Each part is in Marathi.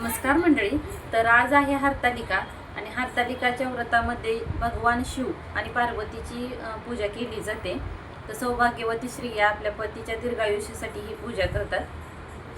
नमस्कार मंडळी. तर आज आहे हरतालिका आणि हरतालिकाच्या व्रतामध्ये भगवान शिव आणि पार्वतीची पूजा केली जाते. तर सौभाग्यवती स्त्रिया आपल्या पतीच्या दीर्घायुष्यासाठी ही पूजा करतात.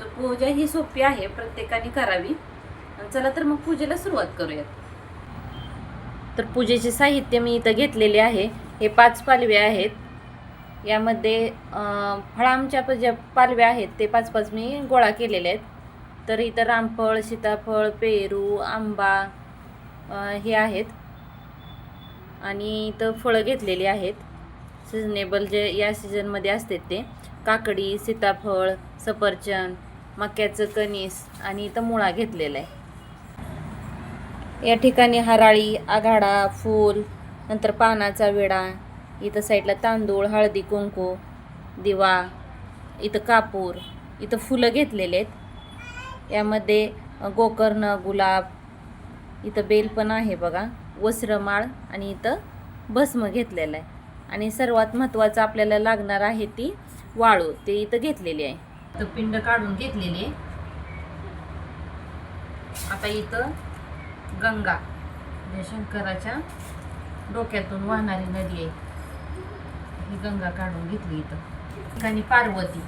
पूजा ही सोपी आहे प्रत्येकाने करावी. चला तर मग पूजेला सुरुवात करूयात. तर पूजेचे साहित्य मी इथं घेतलेले आहे. हे पाच पालवे आहेत. यामध्ये फळांच्या प- ज्या पालव्या आहेत ते पाच पाच मी गोळा केलेले आहेत. तर इथं रामफळ सीताफळ पेरू आंबा हे आहेत. आणि इथं फळं घेतलेली आहेत. सिजनेबल जे या सीझनमध्ये असते ते. काकडी सीताफळ सफरचंद मक्याचं कणीस आणि इथं मुळा घेतलेला आहे. या ठिकाणी हराळी आघाडा फूल नंतर पानाचा विडा इथं साईडला तांदूळ हळदी कुंकू दिवा इथं कापूर इथं फुलं घेतलेले आहेत. यामध्ये गोकर्ण गुलाब इथं बेल पण आहे बघा. वस्त्रमाळ आणि इथं भस्म घेतलेलं आहे. आणि सर्वात महत्त्वाचं आपल्याला लागणार आहे ती वाळू. ते इथं घेतलेली आहे. तर पिंड काढून घेतलेली आहे. आता इथं गंगा म्हणजे शंकराच्या डोक्यातून वाहणारी नदी आहे. ही गंगा काढून घेतली इथं. ठिकाणी पार्वती.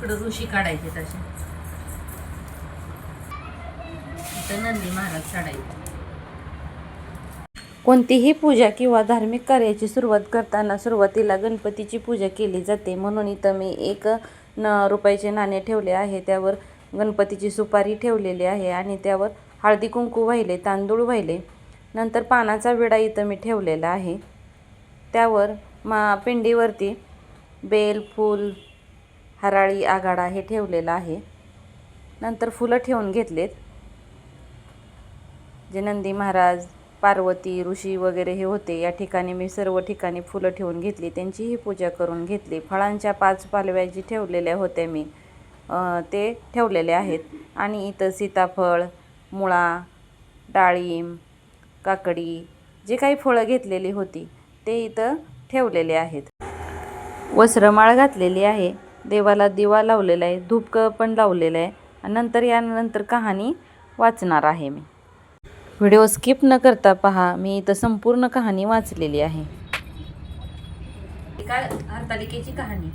इकडं ऋषी काढायचे तसे इथं नंदी महाराज काढायचे कोणतीही पूजा किंवा धार्मिक कार्याची सुरुवात करताना सुरुवातीला गणपतीची पूजा केली जाते. म्हणून इथं मी एक न रुपयाचे नाणे ठेवले आहे. त्यावर गणपतीची सुपारी ठेवलेली आहे आणि त्यावर हळदी कुंकू वाहिले तांदूळ वाहिले. नंतर पानाचा विडा इथं मी ठेवलेला आहे. त्यावर मा पिंडीवरती बेल फूल हराळी आघाडा हे ठेवलेलं आहे. नंतर फुलं ठेवून घेतलेत. जे नंदी महाराज पार्वती ऋषी वगैरे हे होते या ठिकाणी मी सर्व ठिकाणी फुलं ठेवून घेतली. त्यांचीही पूजा करून घेतली. फळांच्या पाच पालव्या जी ठेवलेल्या होत्या मी ते ठेवलेले आहेत. आणि इथं सीताफळ मुळा डाळिंब काकडी जे काही फळं घेतलेली होती ते इथं ठेवलेले आहेत. वस्त्रमाळ घातलेली आहे. देवाला दिवा लावलेला आहे धूपक पण लावलेलं आहे. आणि नंतर यानंतर कहाणी वाचणार आहे मी. व्हिडिओ स्किप न करता पहा मी इथं संपूर्ण कहाणी वाचलेली आहे. एका हरतालिकेची कहाणी.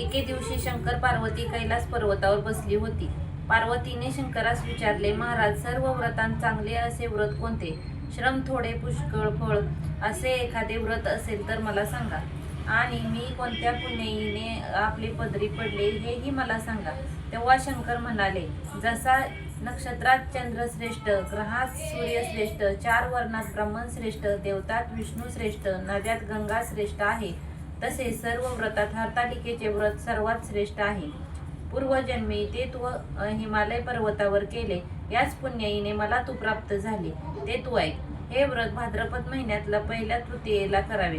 एके दिवशी शंकर पार्वती कैलास पर्वतावर बसली होती. पार्वतीने शंकरास विचारले महाराज सर्व व्रतांत चांगले असे व्रत कोणते? श्रम थोडे पुष्कळ फळ असे एखादे व्रत असेल तर मला सांगा. आणि मी कोणत्या पुण्याईने आपली पदरी पडले हेही मला सांगा. तेव्हा शंकर म्हणाले जसा नक्षत्रात चंद्र श्रेष्ठ ग्रहात सूर्य श्रेष्ठ चार वर्णात ब्राह्मण श्रेष्ठ देवतात विष्णू श्रेष्ठ नद्यात गंगा श्रेष्ठ आहे तसे सर्व व्रतात हरतालिकेचे व्रत सर्वात श्रेष्ठ आहे. पूर्वजन्मी ते तू हिमालय पर्वतावर केले याच पुण्याईने मला तू प्राप्त झाले. ते तू ऐक. हे व्रत भाद्रपद महिन्यातला पहिल्या तृतीयेला करावे.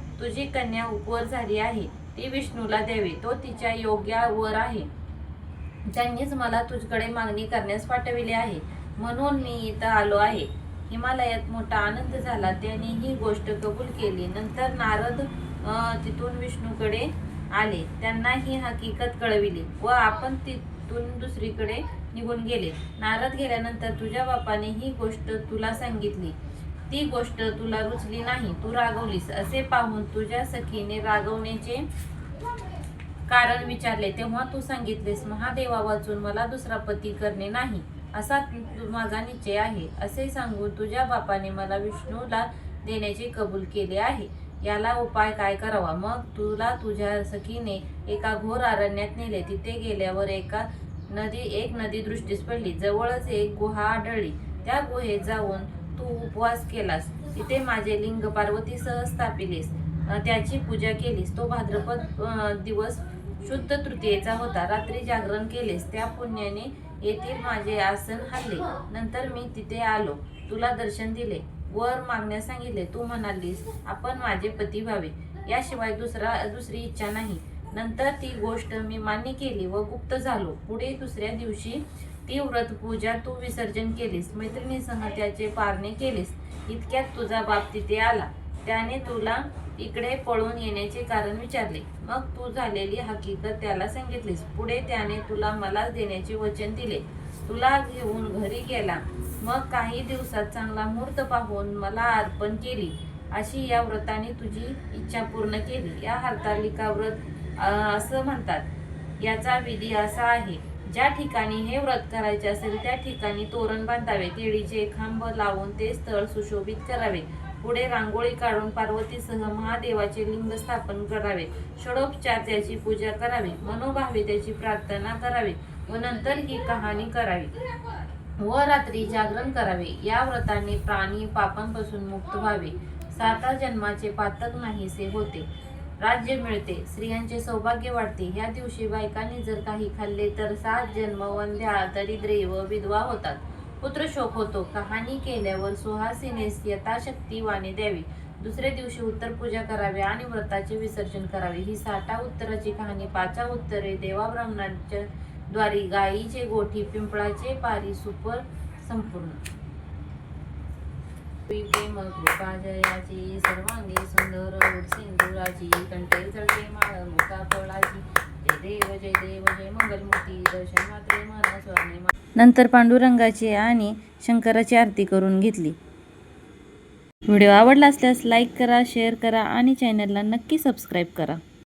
तुझी कन्या उपवर झाली आहे. ती विष्णूला द्यावी तो तिच्या योग्यावर आहे. त्यांनीच मला तुझकडे मागणी करण्यास पाठविले आहे. म्हणून मी इथं आलो आहे. हिमालयात मोठा आनंद झाला. त्याने ही गोष्ट कबूल केली. नंतर नारद तिथून विष्णूकडे आले. त्यांना ही हकीकत कळविली व आपण तिथून दुसरीकडे निघून गेले. नारद गेल्यानंतर तुझ्या बापाने ही गोष्ट तुला सांगितली. ती गोष्ट तुला रुचली नाही तू रागवलीस. असे पाहून तुझ्या सखीने रागवण्याचे कारण विचारले. तेव्हा तू सांगितलेस महादेवा वाचून मला दुसरा पती करणे नाही. असा माझा निश्चय आहे. असे सांगून तुझ्या बापाने मला विष्णूला देण्याचे कबूल केले आहे. याला उपाय काय करावा? मग तुला तुझ्या सखीने एका घोर अरण्यात नेले. तिथे गेल्यावर एका नदी एक नदी दृष्टीस पडली. जवळच एक गुहा आढळली. त्या गुहेत जाऊन तू उपवास केलास तिथे माझे लिंग पार्वतीसह स्थापिलेस. त्याची पूजा केलीस. तो भाद्रपद दिवस शुद्ध तृतीयेचा होता. रात्री जागरण केलेस. त्या पुण्याने येथील माझे आसन हल्ले नंतर मी तिथे आलो. तुला दर्शन दिले. वर मागण्यास सांगितले. तू म्हणालीस आपण माझे पती व्हावे. याशिवाय दुसरा दुसरी इच्छा नाही. नंतर ती गोष्ट मी मान्य केली व गुप्त झालो. पुढे दुसऱ्या दिवशी ती व्रत पूजा तू विसर्जन केलीस मैत्रिणीसह त्याचे पारणे केलीस इतक्यात तुझा बाप तिथे आला. त्याने तुला इकडे पळून येण्याचे कारण विचारले. मग तू झालेली हकीकत त्याला सांगितलीस. पुढे त्याने तुला मला देण्याचे वचन दिले. तुला घेऊन घरी गेला. मग काही दिवसात चांगला मुहूर्त पाहून मला अर्पण केली. अशी या व्रताने तुझी इच्छा पूर्ण केली. या हरतालिका व्रत असं म्हणतात. याचा विधी असा आहे. ज्या ठिकाणी हे व्रत करायचे असेल त्या ठिकाणी तोरण बांधावे केळीचे खांब लावून ते स्थळ सुशोभित करावे. पुढे रांगोळी काढून पार्वतीसह महादेवाचे लिंग स्थापन करावे. षडोपचार त्याची पूजा करावी. मनोभावे त्याची प्रार्थना करावी व नंतर ही कहाणी करावी. व रात्री जागरण करावे. या व्रताने प्राणी पापांपासून मुक्त व्हावे. साता जन्माचे पातक नाहीसे होते. राज्य मिळते. स्त्रियांचे सौभाग्य वाढते. ह्या दिवशी बायकांनी जर काही खाल्ले तर सात जन्म वंध्या दरिद्रे व विधवा होतात. पुत्रशोक होतो. कहाणी केल्यावर सुहासिनेस यथाशक्ती वाणी द्यावी. दुसऱ्या दिवशी उत्तर पूजा करावी आणि व्रताचे विसर्जन करावे. ही साठा उत्तराची कहाणी. पाचा उत्तरे देवा ब्राह्मणांच्या द्वारी गायीचे गोठी पिंपळाचे पारी सुपर संपूर्ण प्रेम कृपा जयाची सर्वांगी सुंदर सिंधुराची कंठे चढते माळ मुका फळाची. जय देव जय देव जय मंगलमूर्ती दर्शन मात्रे मन स्वामी नंतर पांडुरंगाची आणि शंकराची आरती करून घेतली. व्हिडिओ आवडला असल्यास लाईक करा शेअर करा आणि चॅनलला नक्की सबस्क्राईब करा.